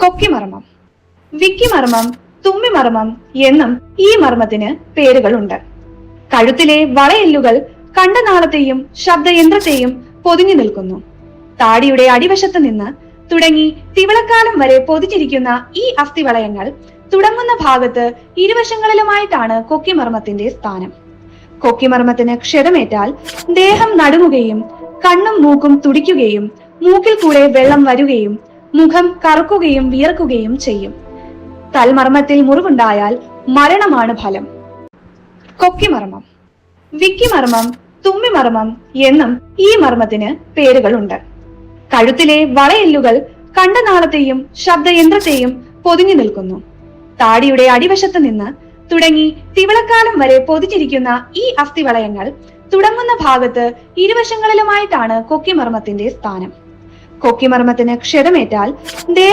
കൊക്കിമർമ്മം. തുമ്മി മർമ്മം എന്നും ഈ മർമ്മത്തിന് പേരുകളുണ്ട്. കഴുത്തിലെ വളയെല്ലുകൾ കണ്ടനാളത്തെയും ശബ്ദയന്ത്രത്തെയും പൊതിഞ്ഞു നിൽക്കുന്നു. താടിയുടെ അടിവശത്ത് നിന്ന് തുടങ്ങി തിവളക്കാലം വരെ പൊതിഞ്ഞിരിക്കുന്ന ഈ അസ്ഥിവളയങ്ങൾ തുടങ്ങുന്ന ഭാഗത്ത് ഇരുവശങ്ങളിലുമായിട്ടാണ് കൊക്കിമർമ്മത്തിന്റെ സ്ഥാനം. കൊക്കിമർമ്മത്തിന് ക്ഷതമേറ്റാൽ ദേഹം നടുങ്ങുകയും കണ്ണും മൂക്കും തുടിക്കുകയും മൂക്കിൽ കൂടെ വെള്ളം വരുകയും മുഖം കറുക്കുകയും വിയർക്കുകയും ചെയ്യും. തൽമർമ്മത്തിൽ മുറിവുണ്ടായാൽ മരണമാണ് ഫലം. കൊക്കിമർമ്മം. വിക്കിമർമ്മം തുമ്മിമർമ്മം എന്നും ഈ മർമ്മത്തിന് പേരുകളുണ്ട്. കഴുത്തിലെ വളയെല്ലുകൾ കണ്ടനാളത്തെയും ശബ്ദയന്ത്രത്തെയും പൊതിഞ്ഞു നിൽക്കുന്നു. താടിയുടെ അടിവശത്ത് നിന്ന് തുടങ്ങി തിവളക്കാലം വരെ പൊതിഞ്ഞിരിക്കുന്ന ഈ അസ്ഥിവളയങ്ങൾ തുടങ്ങുന്ന ഭാഗത്ത് ഇരുവശങ്ങളിലുമായിട്ടാണ് കൊക്കിമർമ്മത്തിന്റെ സ്ഥാനം. കൊക്കിമർമ്മത്തിന് ക്ഷതമേറ്റാൽ